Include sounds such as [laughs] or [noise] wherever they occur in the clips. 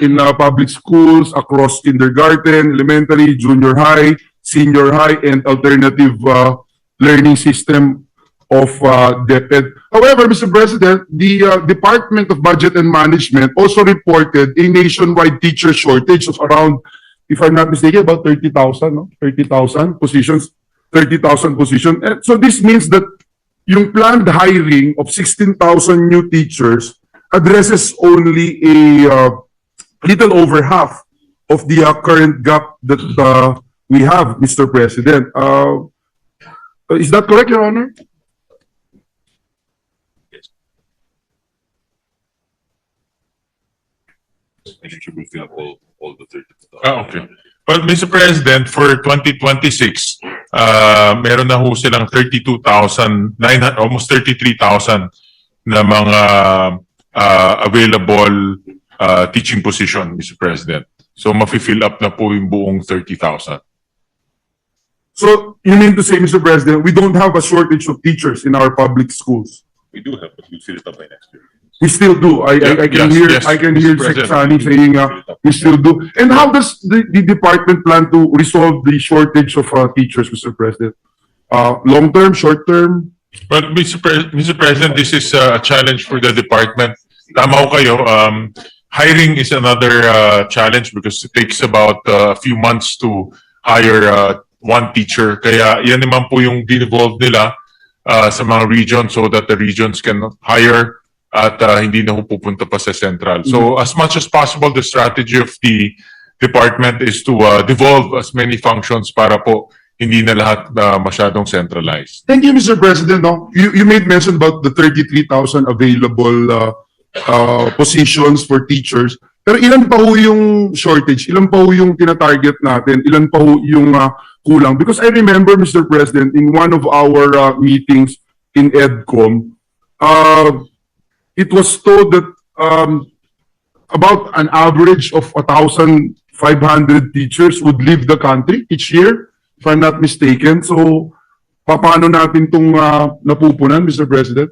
in uh, public schools across kindergarten, elementary, junior high, senior high, and alternative uh, learning system of uh, DepEd. However, Mr. President, the uh, Department of Budget and Management also reported a nationwide teacher shortage of around, if I'm not mistaken, about 30,000, no? 30,000 positions, 30,000 positions. And so this means that yung planned hiring of 16,000 new teachers addresses only a uh, little over half of the uh, current gap that uh, we have, Mr. President. Uh, is that correct, Your Honor? I think will fill all, the thirty. Ah, okay. Well, Mr. President, for 2026, uh, meron na ho silang 32,000, almost 33,000 na mga uh, available uh, teaching position, Mr. President. So, mafi-fill up na po yung buong 30,000. So you mean to say, Mr. President, we don't have a shortage of teachers in our public schools? We do have, but we'll fill it up by next year. We still do. I, I, I can Yes, hear, yes, I can Mr. hear President. Sexani saying, uh, we still do. And how does the, the department plan to resolve the shortage of uh, teachers, Mr. President? Uh, long term, short term? Well, Mr. Pre- Mr. President, this is uh, a challenge for the department. Tama ho kayo, um, hiring is another uh, challenge because it takes about uh, a few months to hire uh, one teacher. Kaya yan naman po yung dinvolve nila uh, sa mga regions so that the regions can hire at uh, hindi na pupunta pa sa central. So as much as possible, the strategy of the department is to uh, devolve as many functions para po hindi na lahat uh, masyadong centralized. Thank you, Mr. President. No, you, you made mention about the 33,000 available uh, uh, positions for teachers. Pero ilan pa ho yung shortage? Ilan pa ho yung tinatarget natin? Ilan pa ho yung uh, kulang? Because I remember, Mr. President, in one of our uh, meetings in EDCOM, uh, it was told that um, about an average of 1,500 teachers would leave the country each year, if I'm not mistaken. So, paano natin itong uh, napupunan, Mr. President?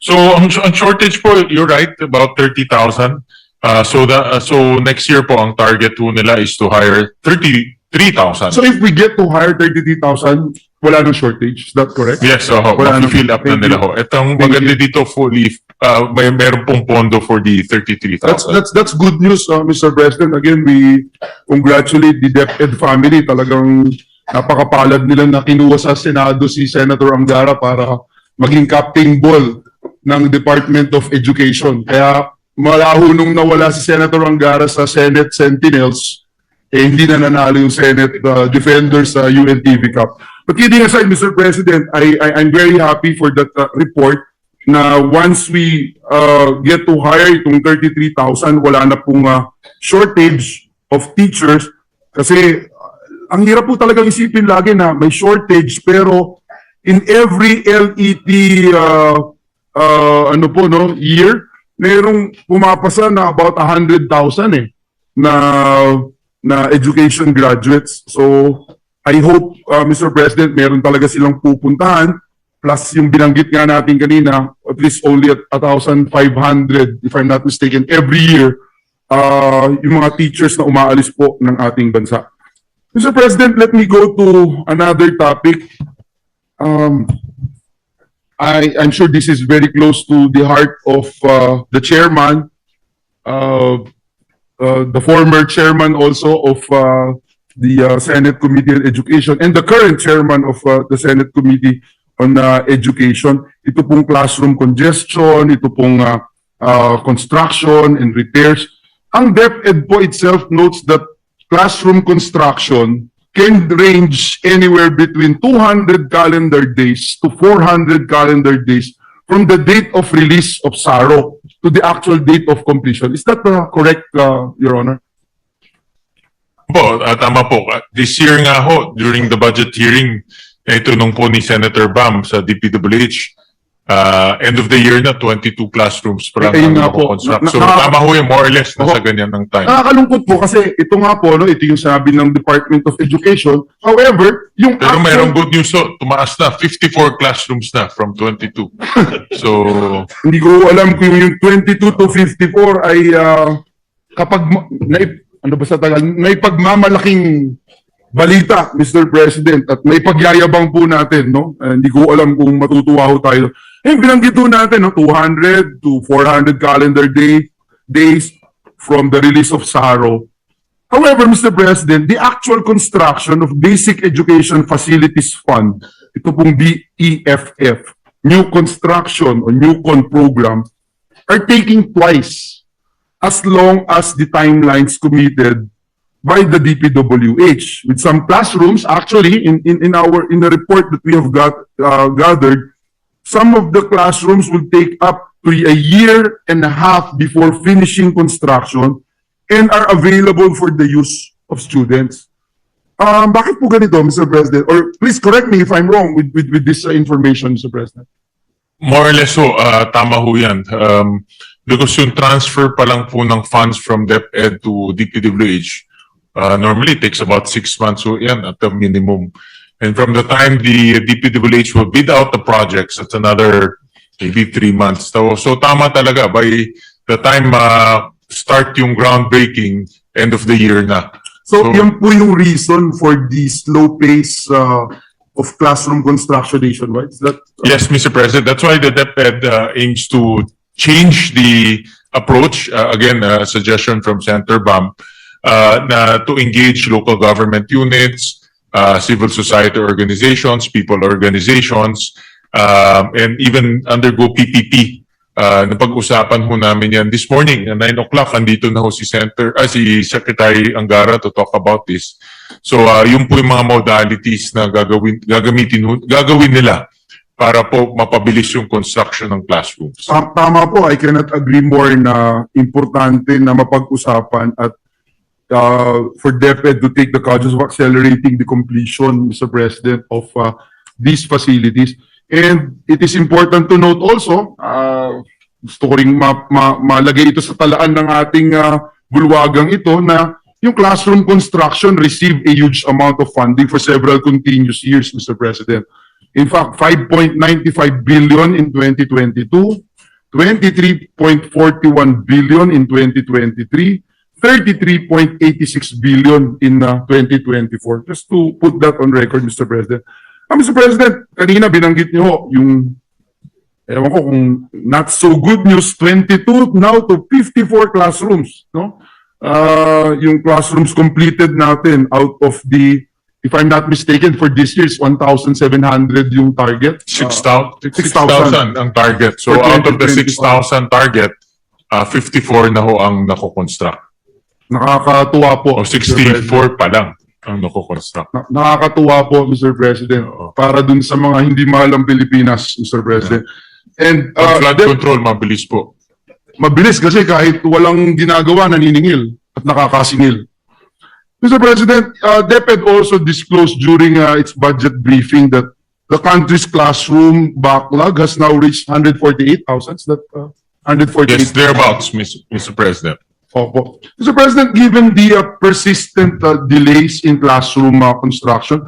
So ang, ang shortage po, you're right, about 30,000. Uh, so the uh, so next year po ang target po nila is to hire 33,000. So, if we get to hire 33,000, wala nang shortage. Is that correct? yes, so Wala nang- fill up na nila ho. Thank maganda dito fully uh, may meron pong pondo for the 33,000. That's that's that's good news, uh, Mr. President. Again, we congratulate the DepEd family. Talagang napakapalad nila na kinuha sa Senado si Senator Angara para maging captain ball ng Department of Education. Kaya malaho nung nawala si Senator Angara sa Senate Sentinels, eh hindi na nanalo yung Senate uh, Defenders sa UNTV Cup. But kidding aside, Mr. President, I, I I'm very happy for that uh, report na once we uh, get to hire itong 33,000, wala na pong uh, shortage of teachers kasi uh, ang hirap po talagang isipin lagi na may shortage pero in every LET uh, uh, ano po no year merong pumapasa na about 100,000 eh na na education graduates. So I hope uh, Mr. President meron talaga silang pupuntahan plus yung binanggit nga natin kanina, at least only at 1,500, if I'm not mistaken, every year, uh, yung mga teachers na umaalis po ng ating bansa. Mr. President, let me go to another topic. Um, I, I'm sure this is very close to the heart of uh, the chairman, uh, uh, the former chairman also of uh, the uh, Senate Committee on Education and the current chairman of uh, the Senate Committee on uh, Education. Ito pong classroom congestion, ito pong uh, uh, construction and repairs. Ang DepEd po itself notes that classroom construction can range anywhere between 200 calendar days to 400 calendar days from the date of release of SARO to the actual date of completion. Is that uh, correct, uh, Your Honor? Po, ah, tama po. Ah, This year nga ho, during the budget hearing, ito nung po ni Senator Bam sa DPWH, ah, end of the year na, 22 classrooms pa lang Eh, ayun ang nga po. construct. Na- So na- tama ho yung more or less na sa ganyan ng time. Nakakalungkot po kasi ito nga po, no, ito yung sabi ng Department of Education. However, yung Pero mayroong good news ho, tumaas na, 54 classrooms na from 22. [laughs] So, hindi ko alam kung yung 22 to 54 ay ah, kapag ma- naip, ano ba sa tagal, naipagmamalaking balita, Mr. President, at may pagyayabang po natin, no? Eh, hindi ko alam kung matutuwa ho tayo. Eh, binanggit ho natin, no? 200 to 400 calendar day, days from the release of SARO. However, Mr. President, the actual construction of Basic Education Facilities Fund, ito pong BEFF, New Construction or New Con Program, are taking twice as long as the timelines committed by the DPWH. With some classrooms, actually, in, in, in our, in the report that we have got, uh, gathered, some of the classrooms will take up to a year and a half before finishing construction and are available for the use of students. Um, bakit po ganito, Mr. President? Or please correct me if I'm wrong with, with, with this uh, information, Mr. President. More or less so, ah, tama ho yan. Um, because yung transfer pa lang po ng funds from DepEd to DPWH, uh, normally takes about six months so yan at the minimum. And from the time the DPWH will bid out the projects, that's another maybe three months. So, so tama talaga, by the time uh, start yung groundbreaking, end of the year na. So, So- yan po yung reason for the slow pace uh, of classroom construction nationwide. Is that Yes, Mr. President, that's why the DepEd uh, aims to change the approach, uh, again, a suggestion from Senator Bam, uh, na to engage local government units, uh, civil society organizations, people organizations, um, and even undergo PPP. Uh, napag-usapan ho namin yan this morning, at 9 o'clock, andito na ho si Senator, ah, si Secretary Angara to talk about this. So, uh, yun po yung mga modalities na gagawin, gagamitin, gagawin nila para po mapabilis yung construction ng classrooms. Ta- Tama po, I cannot agree more na importante na mapag-usapan at uh, for DepEd to take the conscious of accelerating the completion, Mr. President, of uh, these facilities. And it is important to note also, uh, gusto ko rin ma- ma- malagay ito sa talaan ng ating uh, bulwagang ito na yung classroom construction received a huge amount of funding for several continuous years, Mr. President. In fact, 5.95 billion in 2022, 23.41 billion in 2023, 33.86 billion in uh, 2024. Just to put that on record, Mr. President. Ah, Mr. President, kanina binanggit niyo yung ewan ko kung not so good news, 22 now to 54 classrooms, no? Uh, yung classrooms completed natin out of the, if I'm not mistaken, for this year's 1,700 yung target. Six Uh, thou- 6,000. 6,000 ang target. So For out of the 2025. 6,000 target, uh, 54 na ho ang nako-construct. Nakakatuwa po. O Mr. President. 64 pa lang ang nako-construct. Na- nakakatuwa po, Mr. President, Oo. para dun sa mga hindi mahal ang Pilipinas, Mr. President. And Ang uh, flood Dep- control, mabilis po. mabilis kasi kahit walang ginagawa, naniningil at nakakasingil. Mr. President, uh, DepEd also disclosed during uh, its budget briefing that the country's classroom backlog has now reached 148,000. Is that uh, 148? Yes, thereabouts. Mr. President. Opo. Mr. President, given the uh, persistent uh, delays in classroom uh, construction,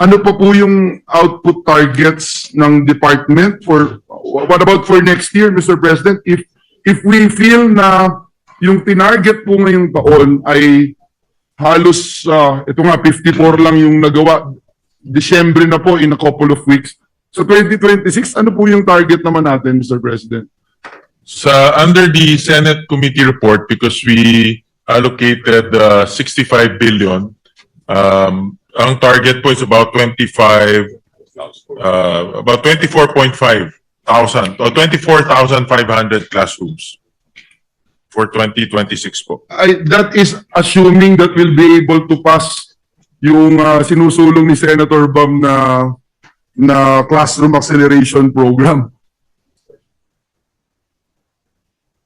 ano pa po yung output targets ng department for, what about for next year, Mr. President? If, if we feel na yung tinarget po ngayong taon ay halos, uh, ito nga, 54 lang yung nagawa, Disyembre na po in a couple of weeks. So 2026, ano po yung target naman natin, Mr. President? Sa, under the Senate committee report, because we allocated uh, 65 billion, um, ang target po is about 25, uh, about 24.5 thousand, or 24,500 classrooms for 2026 po. I, that is assuming that we'll be able to pass yung uh, sinusulong ni Senator Bam na na classroom acceleration program.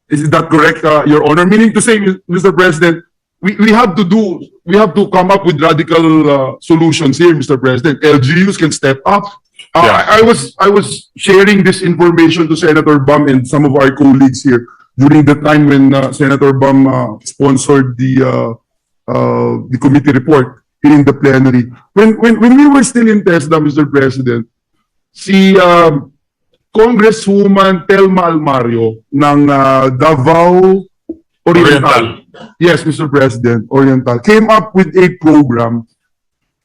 Is that correct, uh, Your Honor? Meaning to say, Mr. President, we, we have to do, we have to come up with radical uh, solutions here, Mr. President. LGUs can step up. Uh, Yeah. I, I was, I was sharing this information to Senator Bam and some of our colleagues here during the time when uh, Senator Bam uh, sponsored the uh, uh, the committee report here in the plenary. When when when we were still in TESDA, Mr. President, si um, Congresswoman Telma Almario ng uh, Davao Oriental. Oriental. yes, Mr. President, Oriental, came up with a program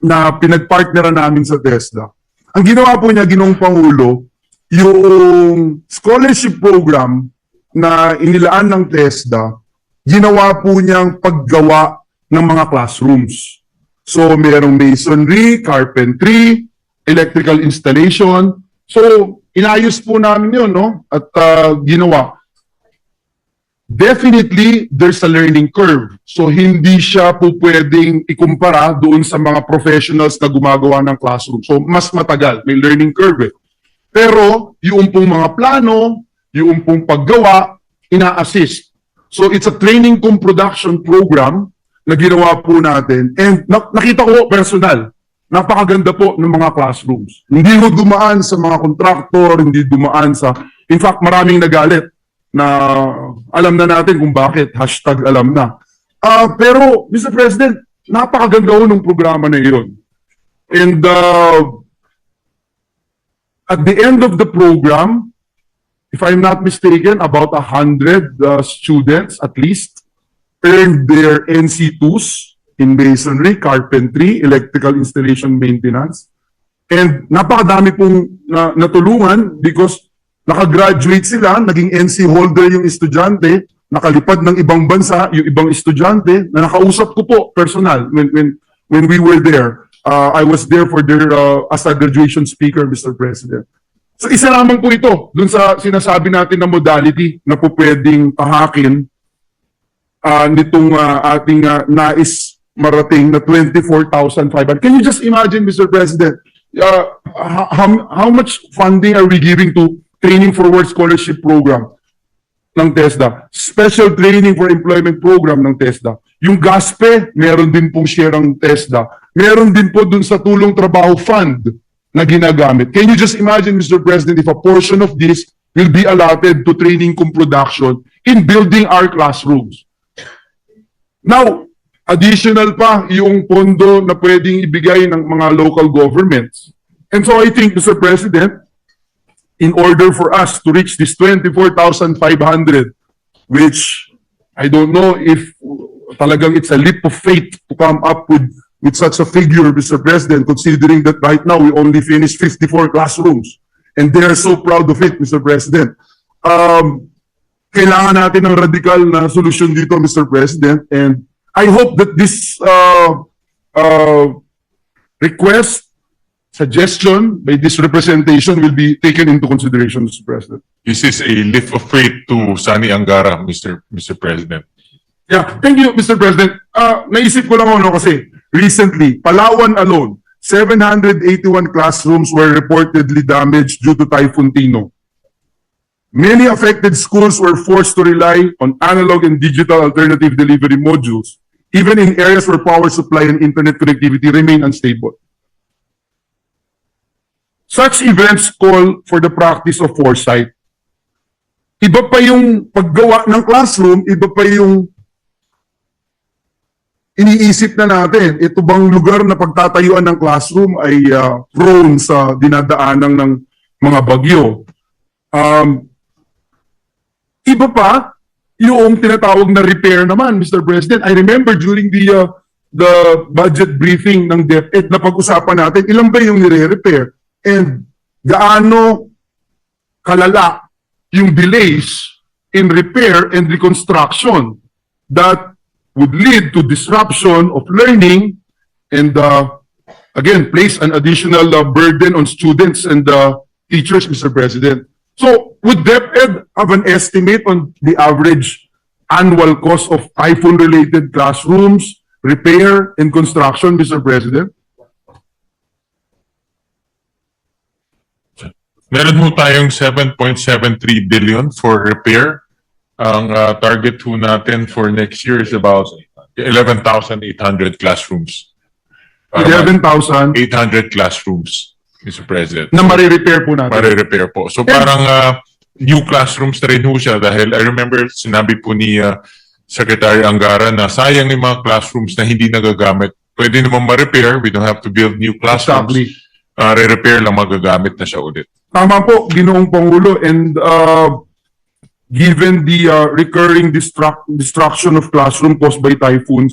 na pinagpartneran namin sa TESDA. Ang ginawa po niya, ginong Pangulo, yung scholarship program na inilaan ng TESDA, ginawa po niyang paggawa ng mga classrooms. So, merong masonry, carpentry, electrical installation. So, inayos po namin yun, no? At ah, ginawa. Definitely, there's a learning curve. So, hindi siya po pwedeng ikumpara doon sa mga professionals na gumagawa ng classroom. So, mas matagal. May learning curve eh. Pero, yung pong mga plano, yung pong paggawa, ina-assist. So, it's a training cum production program na ginawa po natin. And na- nakita ko personal, napakaganda po ng mga classrooms. Hindi ko dumaan sa mga contractor, hindi dumaan sa... In fact, maraming nagalit na alam na natin kung bakit. Hashtag alam na. Ah, pero, Mr. President, napakaganda ho ng programa na iyon. And uh, at the end of the program, if I'm not mistaken, about a hundred uh, students at least earned their NC2s in masonry, carpentry, electrical installation maintenance. And napakadami pong na, natulungan because nakagraduate sila, naging NC holder yung estudyante, nakalipad ng ibang bansa yung ibang estudyante na nakausap ko po personal when when when we were there. Uh, I was there for their uh, as a graduation speaker, Mr. President. So isa lamang po ito dun sa sinasabi natin na modality na po pwedeng tahakin ah, nitong ah, ating ah, nais marating na 24,500. Can you just imagine, Mr. President, uh, how, how much funding are we giving to Training Forward Scholarship Program ng TESDA? Special Training for Employment Program ng TESDA. Yung GASPE, meron din pong share ng TESDA. Meron din po dun sa Tulong Trabaho Fund na ginagamit. Can you just imagine, Mr. President, if a portion of this will be allotted to training cum production in building our classrooms? Now, additional pa yung pondo na pwedeng ibigay ng mga local governments. And so I think, Mr. President, in order for us to reach this 24,500, which I don't know if talagang it's a leap of faith to come up with with such a figure, Mr. President, considering that right now we only finished 54 classrooms. And they are so proud of it, Mr. President. Um, kailangan natin ng radical na solusyon dito, Mr. President. And I hope that this uh, uh, request, suggestion by this representation will be taken into consideration, Mr. President. This is a lift of faith to Sani Angara, Mr. Mr. President. Yeah, thank you, Mr. President. Uh, naisip ko lang ano kasi, recently, Palawan alone, 781 classrooms were reportedly damaged due to Typhoon Tino. Many affected schools were forced to rely on analog and digital alternative delivery modules, even in areas where power supply and internet connectivity remain unstable. Such events call for the practice of foresight. Iba pa yung paggawa ng classroom, iba pa yung iniisip na natin, ito bang lugar na pagtatayuan ng classroom ay ah, prone sa dinadaanan ng mga bagyo. Um, iba pa, yung tinatawag na repair naman, Mr. President. I remember during the uh, the budget briefing ng DepEd na pag-usapan natin, ilan ba yung nire-repair? And gaano kalala yung delays in repair and reconstruction that would lead to disruption of learning and uh, again place an additional uh, burden on students and uh, teachers, Mr. President. So would DepEd have an estimate on the average annual cost of typhoon-related classrooms, repair, and construction, Mr. President? Meron ho tayong 7.73 billion for repair. Ang uh, target ho natin for next year is about 11,800 classrooms. Para ma- 11,000 800 classrooms, Mr. President. na marirepair po natin. Mare-repair po. So parang uh, new classrooms na rin ho siya dahil I remember sinabi po ni uh, Secretary Angara na sayang yung mga classrooms na hindi nagagamit. Pwede naman ma-repair. We don't have to build new classrooms. Exactly. Uh, re-repair lang magagamit na siya ulit. Tama po, Ginoong Pangulo. And uh, given the uh, recurring destruct, destruction of classroom caused by typhoons,